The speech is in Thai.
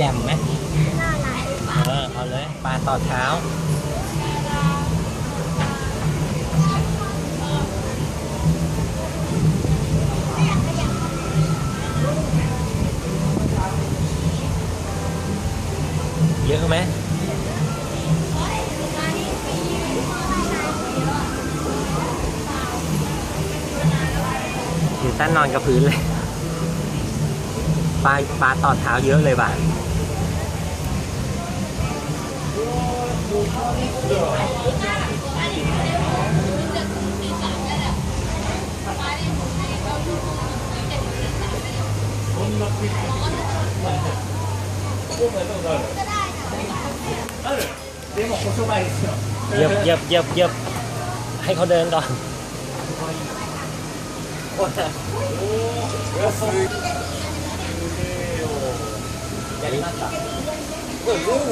แจ่มไหมเออเอาเลยปลาต่อเท้าเยอะไหมอยู่ต้านนอนกับพื้นเลย ปลาปลาต่อเท้าเยอะเลยบ่ะ dập dập dập dập. Hay con đơn đó.